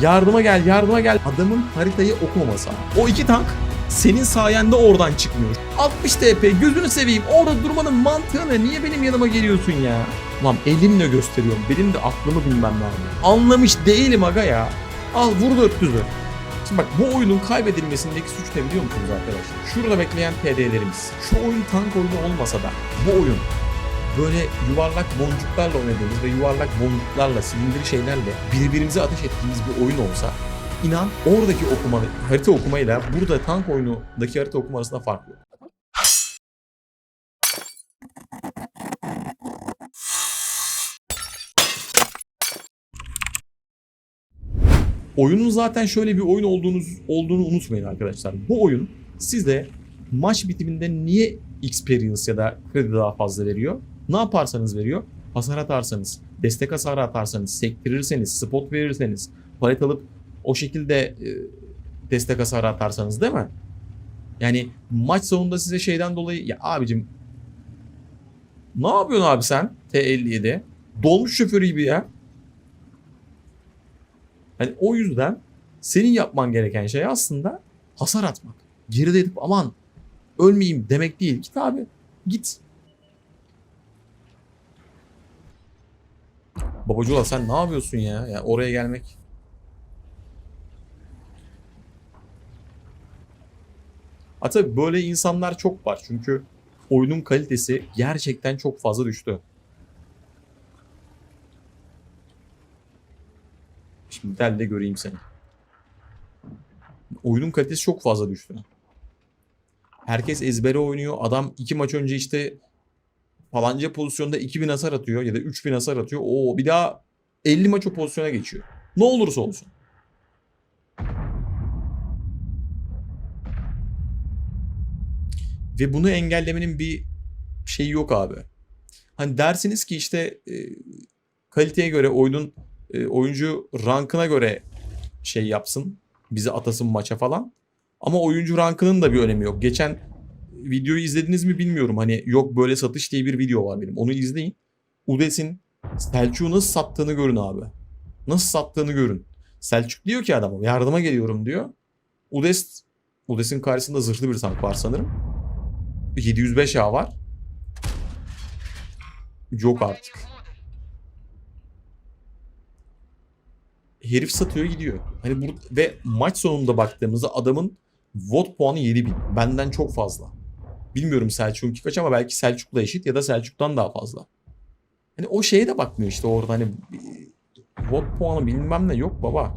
Yardıma gel, yardıma gel. Adamın haritayı okumaması. O iki tank senin sayende oradan çıkmıyor. 60 TP gözünü seveyim. Orada durmanın mantığı ne? Niye benim yanıma geliyorsun ya? Lan elimle gösteriyorum. Benim de aklımı bilmem lazım. Anlamış değilim aga ya. Al vur 400'ü. Şimdi bak bu oyunun kaybedilmesindeki suç ne biliyor musunuz arkadaşlar? Şurada bekleyen TD'lerimiz. Şu oyun tank oyunu olmasa da bu oyun böyle yuvarlak boncuklarla oynadığımız ve yuvarlak boncuklarla, silindiri şeylerle birbirimize ateş ettiğimiz bir oyun olsa inan oradaki okuma, harita okumayla burada tank oyunundaki harita okuma arasında fark yok. Oyunun zaten şöyle bir oyun olduğunuz, olduğunu unutmayın arkadaşlar. Bu oyun size maç bitiminde niye experience ya da kredi daha fazla veriyor? Ne yaparsanız veriyor. Hasar atarsanız, destek hasarı atarsanız, sektirirseniz, spot verirseniz, palet alıp o şekilde e, destek hasarı atarsanız değil mi? Yani maç sonunda size şeyden dolayı ya abicim ne yapıyorsun abi sen T57? Dolmuş şoförü gibi ya. Hani o yüzden senin yapman gereken şey aslında hasar atmak. Geride edip aman ölmeyeyim demek değil. Git abi git. Babacılar sen ne yapıyorsun ya? ya oraya gelmek. Ha tabii böyle insanlar çok var. Çünkü oyunun kalitesi gerçekten çok fazla düştü. Şimdi gel de göreyim seni. Oyunun kalitesi çok fazla düştü. Herkes ezbere oynuyor. Adam iki maç önce işte falanca pozisyonda 2000 hasar atıyor ya da 3000 hasar atıyor. Oo bir daha 50 maç o pozisyona geçiyor. Ne olursa olsun. Ve bunu engellemenin bir şeyi yok abi. Hani dersiniz ki işte e, kaliteye göre oyunun e, oyuncu rankına göre şey yapsın. Bizi atasın maça falan. Ama oyuncu rankının da bir önemi yok. Geçen videoyu izlediniz mi bilmiyorum. Hani yok böyle satış diye bir video var benim. Onu izleyin. Udes'in Selçuk'u nasıl sattığını görün abi. Nasıl sattığını görün. Selçuk diyor ki adama yardıma geliyorum diyor. Udes Udes'in karşısında zırhlı bir tank var sanırım. 705 A var. Yok artık. herif satıyor gidiyor. Hani bu ve maç sonunda baktığımızda adamın VOT puanı 7000. Benden çok fazla. Bilmiyorum Selçuk'unki kaç ama belki Selçuk'la eşit ya da Selçuk'tan daha fazla. Hani o şeye de bakmıyor işte orada hani VOT puanı bilmem ne yok baba.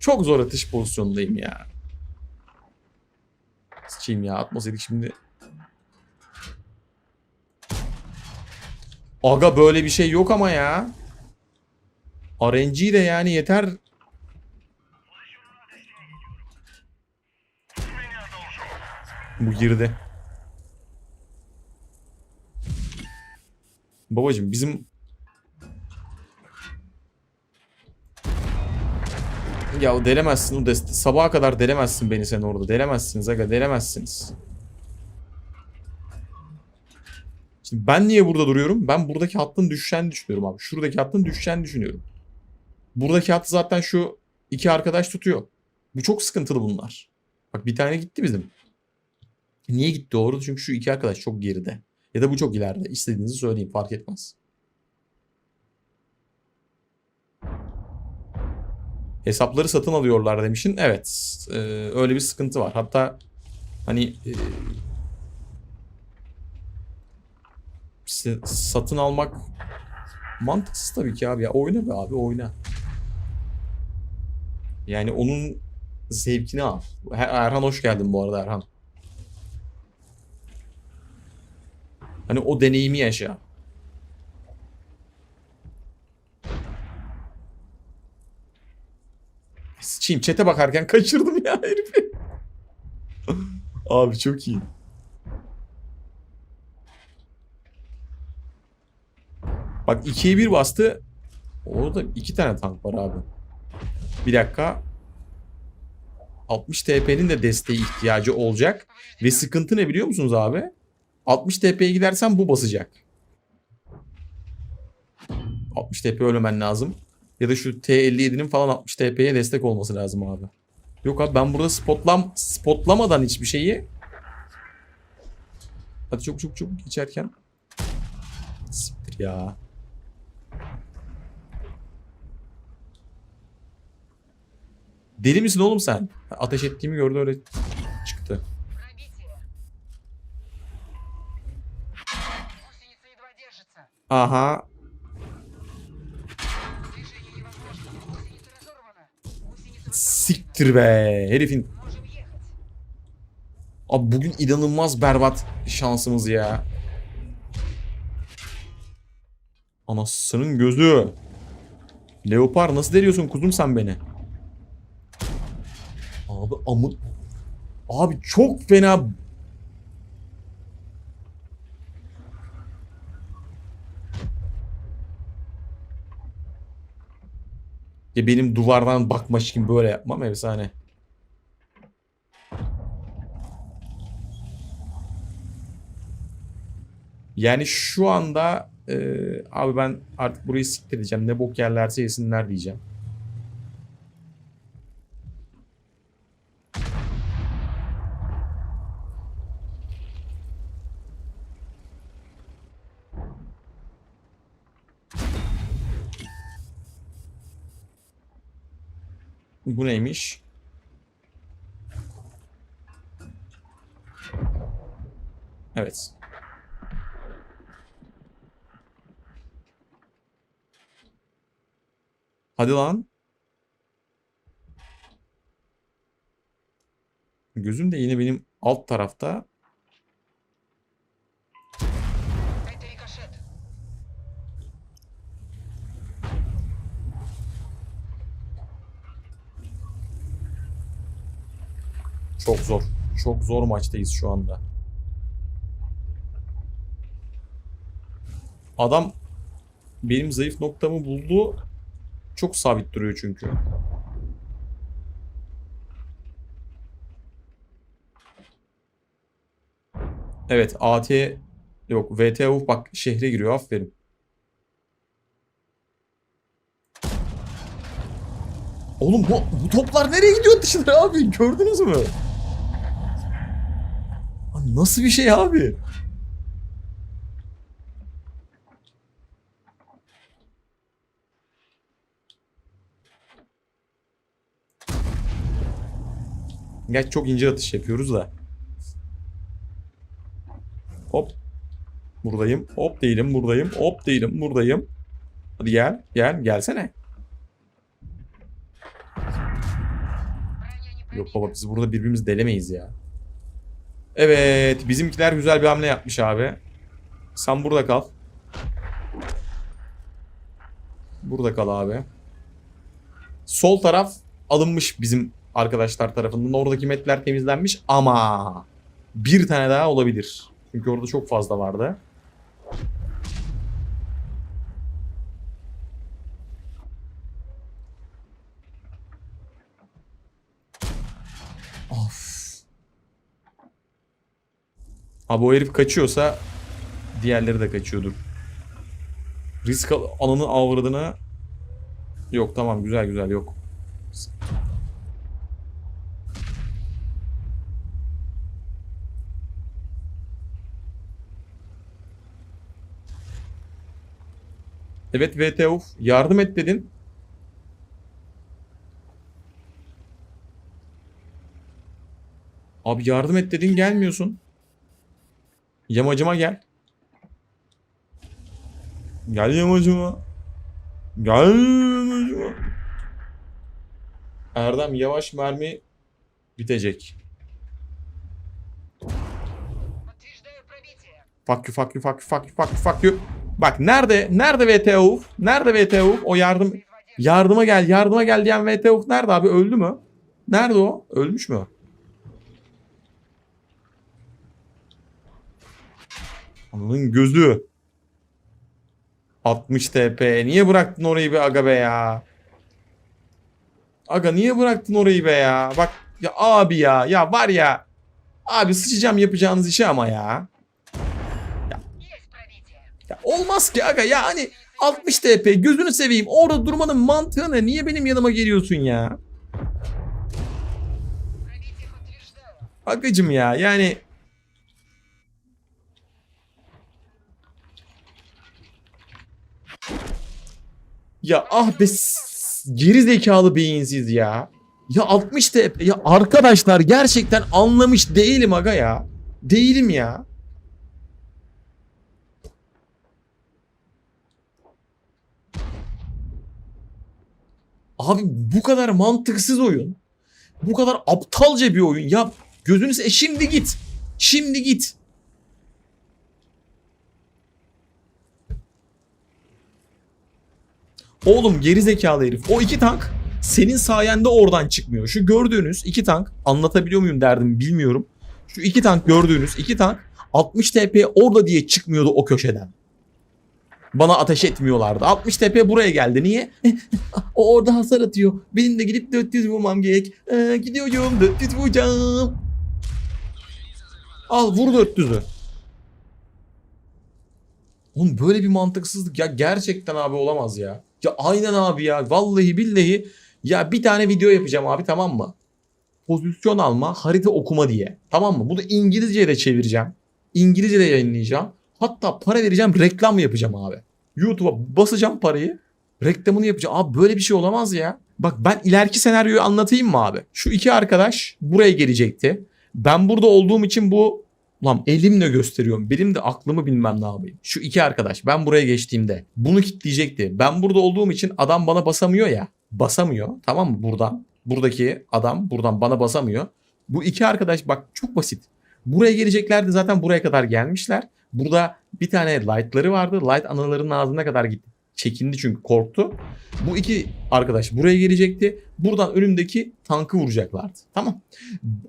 Çok zor atış pozisyondayım ya. Sıçayım ya atmasaydık şimdi Aga böyle bir şey yok ama ya. RNG de yani yeter. Bu girdi. Babacım bizim Ya delemezsin o deste. Sabaha kadar delemezsin beni sen orada. Delemezsiniz aga delemezsiniz. Şimdi ben niye burada duruyorum? Ben buradaki hattın düşeceğini düşünüyorum abi. Şuradaki hattın düşeceğini düşünüyorum. Buradaki hattı zaten şu iki arkadaş tutuyor. Bu çok sıkıntılı bunlar. Bak bir tane gitti bizim. Niye gitti doğru? Çünkü şu iki arkadaş çok geride. Ya da bu çok ileride. İstediğinizi söyleyin fark etmez. Hesapları satın alıyorlar demişin. Evet. e, öyle bir sıkıntı var. Hatta hani e, satın almak mantıksız tabii ki abi ya. Oyna be abi oyna. Yani onun zevkini al. Erhan hoş geldin bu arada Erhan. Hani o deneyimi yaşa. Sıçayım çete bakarken kaçırdım ya herifi. Abi çok iyi. Bak 2'ye 1 bastı. Orada iki tane tank var abi. Bir dakika. 60 TP'nin de desteği ihtiyacı olacak. Ve sıkıntı ne biliyor musunuz abi? 60 TP'ye gidersen bu basacak. 60 TP ölmemen lazım. Ya da şu T57'nin falan 60 TP'ye destek olması lazım abi. Yok abi ben burada spotlam spotlamadan hiçbir şeyi Hadi çok çok çok geçerken Siktir ya. Deli misin oğlum sen? Ateş ettiğimi gördü öyle держится. Aha. Движение невозможно. Гусеница разорвана. Гусеница восстановлена. Siktir be. Herifin. Можем ехать. Abi bugün inanılmaz berbat şansımız ya. Anasının gözü. Leopar nasıl deriyorsun kuzum sen beni? Abi amı... Abi çok fena... Ya benim duvardan bakmış gibi böyle yapmam efsane. Yani şu anda e, abi ben artık burayı siktir diyeceğim. Ne bok yerlerse yesinler diyeceğim. Bu neymiş? Evet. Hadi lan. Gözüm de yine benim alt tarafta. Çok zor. Çok zor maçtayız şu anda. Adam benim zayıf noktamı buldu. Çok sabit duruyor çünkü. Evet AT yok VTU bak şehre giriyor aferin. Oğlum bu, bu toplar nereye gidiyor dışarı abi gördünüz mü? Nasıl bir şey abi? Gerçi çok ince atış yapıyoruz da. Hop. Buradayım. Hop değilim buradayım. Hop değilim buradayım. Hadi gel. Gel. Gelsene. Yok baba biz burada birbirimizi delemeyiz ya. Evet. Bizimkiler güzel bir hamle yapmış abi. Sen burada kal. Burada kal abi. Sol taraf alınmış bizim arkadaşlar tarafından. Oradaki metler temizlenmiş ama bir tane daha olabilir. Çünkü orada çok fazla vardı. Abi o herif kaçıyorsa diğerleri de kaçıyordur. Risk al- alanı avradına yok tamam güzel güzel yok. Evet VTUF yardım et dedin. Abi yardım et dedin gelmiyorsun. Yamacıma gel. Gel yamacıma. Gel yamacıma. Erdem yavaş mermi bitecek. Fuck you, fuck you, fuck you, fuck you, fuck you, fuck you. Bak nerede, nerede VTU? Nerede VTU? O yardım, yardıma gel, yardıma gel diyen VTU nerede abi? Öldü mü? Nerede o? Ölmüş mü? Ananın gözü. 60 TP. Niye bıraktın orayı be aga be ya? Aga niye bıraktın orayı be ya? Bak ya abi ya. Ya var ya. Abi sıçacağım yapacağınız işe ama ya. Ya, ya olmaz ki aga ya hani 60 TP gözünü seveyim. Orada durmanın mantığı ne? Niye benim yanıma geliyorsun ya? Agacım ya yani Ya ah be geri zekalı beyinsiz ya. Ya 60 TP ya arkadaşlar gerçekten anlamış değilim aga ya. Değilim ya. Abi bu kadar mantıksız oyun. Bu kadar aptalca bir oyun. Ya gözünü se- e şimdi git. Şimdi git. Oğlum geri zekalı herif. O iki tank senin sayende oradan çıkmıyor. Şu gördüğünüz iki tank anlatabiliyor muyum derdim bilmiyorum. Şu iki tank gördüğünüz iki tank 60 TP orada diye çıkmıyordu o köşeden. Bana ateş etmiyorlardı. 60 TP buraya geldi. Niye? o orada hasar atıyor. Benim de gidip 400 vurmam gerek. Ee, gidiyorum 400 vuracağım. Al vur 400'ü. Oğlum böyle bir mantıksızlık ya gerçekten abi olamaz ya. Ya aynen abi ya vallahi billahi ya bir tane video yapacağım abi tamam mı? Pozisyon alma harita okuma diye tamam mı? Bunu İngilizceye de çevireceğim. İngilizce de yayınlayacağım. Hatta para vereceğim reklam yapacağım abi. YouTube'a basacağım parayı. Reklamını yapacağım. Abi böyle bir şey olamaz ya. Bak ben ileriki senaryoyu anlatayım mı abi? Şu iki arkadaş buraya gelecekti. Ben burada olduğum için bu Lan elimle gösteriyorum. Benim de aklımı bilmem ne yapayım. Şu iki arkadaş ben buraya geçtiğimde bunu kitleyecekti. Ben burada olduğum için adam bana basamıyor ya. Basamıyor tamam mı buradan. Buradaki adam buradan bana basamıyor. Bu iki arkadaş bak çok basit. Buraya geleceklerdi zaten buraya kadar gelmişler. Burada bir tane light'ları vardı. Light analarının ağzına kadar gitti. Çekindi çünkü korktu. Bu iki arkadaş buraya gelecekti. Buradan önümdeki tankı vuracaklardı. Tamam.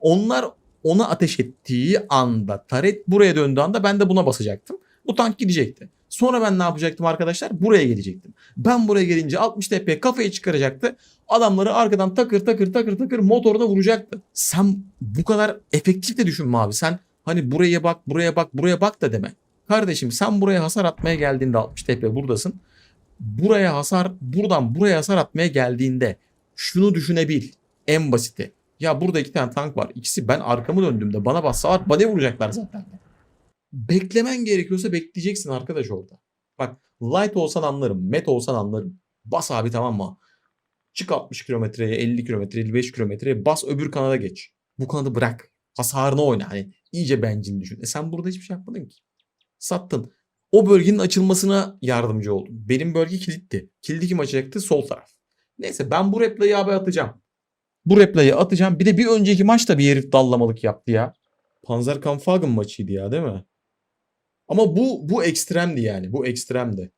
Onlar ona ateş ettiği anda taret buraya döndüğü anda ben de buna basacaktım. Bu tank gidecekti. Sonra ben ne yapacaktım arkadaşlar? Buraya gelecektim. Ben buraya gelince 60 TP kafayı çıkaracaktı. Adamları arkadan takır takır takır takır motorda vuracaktı. Sen bu kadar efektif de düşünme abi. Sen hani buraya bak buraya bak buraya bak da deme. Kardeşim sen buraya hasar atmaya geldiğinde 60 TP buradasın. Buraya hasar buradan buraya hasar atmaya geldiğinde şunu düşünebil. En basiti. Ya burada iki tane tank var. İkisi ben arkamı döndüğümde bana bassalar bana vuracaklar zaten. Beklemen gerekiyorsa bekleyeceksin arkadaş orada. Bak light olsan anlarım. Met olsan anlarım. Bas abi tamam mı? Çık 60 kilometreye 50 kilometre 55 kilometreye bas öbür kanada geç. Bu kanadı bırak. Hasarını oyna. Hani iyice bencil düşün. E sen burada hiçbir şey yapmadın ki. Sattın. O bölgenin açılmasına yardımcı oldun. Benim bölge kilitti. Kilidi kim açacaktı? Sol taraf. Neyse ben bu replay'i abi atacağım. Bu replay'i atacağım. Bir de bir önceki maçta bir herif dallamalık yaptı ya. Panzer Kampfhagen maçıydı ya değil mi? Ama bu bu ekstremdi yani. Bu ekstremdi.